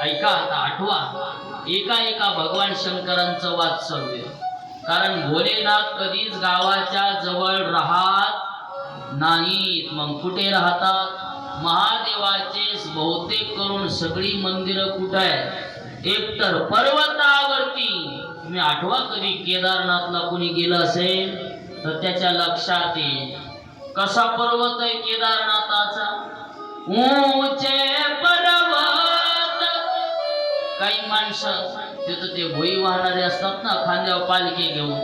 ऐका आता आठवा. एका एका भगवान शंकरांचं वात्सव्य कारण भोलेनाथ कधीच गावाच्या जवळ राहत नाहीत. मग कुठे राहतात? महादेवाचे बहुतेक करून सगळी मंदिरं कुठं आहेत? एकतर पर्वतावरती. तुम्ही आठवा कधी केदारनाथला कोणी गेलं असेल? तर त्याच्या लक्षात येईल. कसा पर्वत आहे केदारनाथाचा? ऊंचे पर्वत. काही माणसं तिथं ते भोई वाहणारे असतात ना खांद्यावर पालखी घेऊन.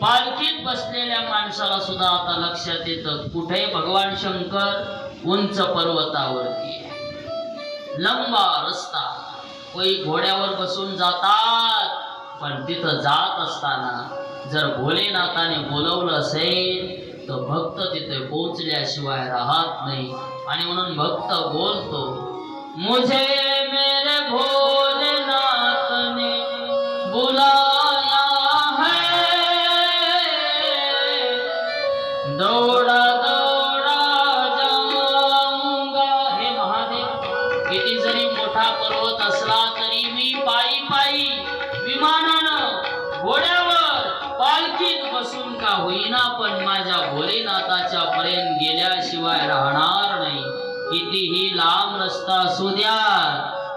पालखीत बसलेल्या माणसाला सुद्धा आता लक्षात येतं कुठे भगवान शंकर उंच पर्वतावरती लंबा रस्ता. कोई घोड्यावर बसून जातात. पण तिथं जात असताना जर भोलेनाथाने बोलवलं असेल तर भक्त तिथे पोहोचल्याशिवाय राहत नाही. आणि म्हणून भक्त बोलतो मुझे मेरे भोलेनाथ ने बुलाया है। दौड़ा दौड़ा जाऊंगा हे महादेव. किती जरी मोठा पर्वत असला तरी मी पायी पायी विमानानं घोड्यावर पालखी होईना पण माझ्या भोलेनाथाच्या पर्यंत गेल्याशिवाय राहणार नाही. कितीही लांब रस्ता असू द्या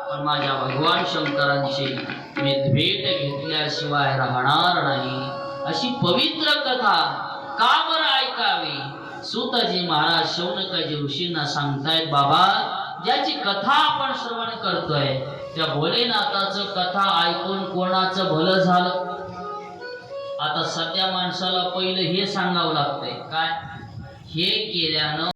पण माझ्या भगवान शंकरांची मी भेट घेतल्याशिवाय राहणार नाही. अशी पवित्र कथा का बरं ऐकावी? सुतजी महाराज शौनकाजी ऋषींना सांगतायत बाबा ज्याची कथा आपण श्रवण करतोय त्या भोलेनाथाचं कथा ऐकून कोणाचं भलं झालं? आता सध्या माणसाला पहिलं हे सांगावं लागतंय. काय? हे केल्यानं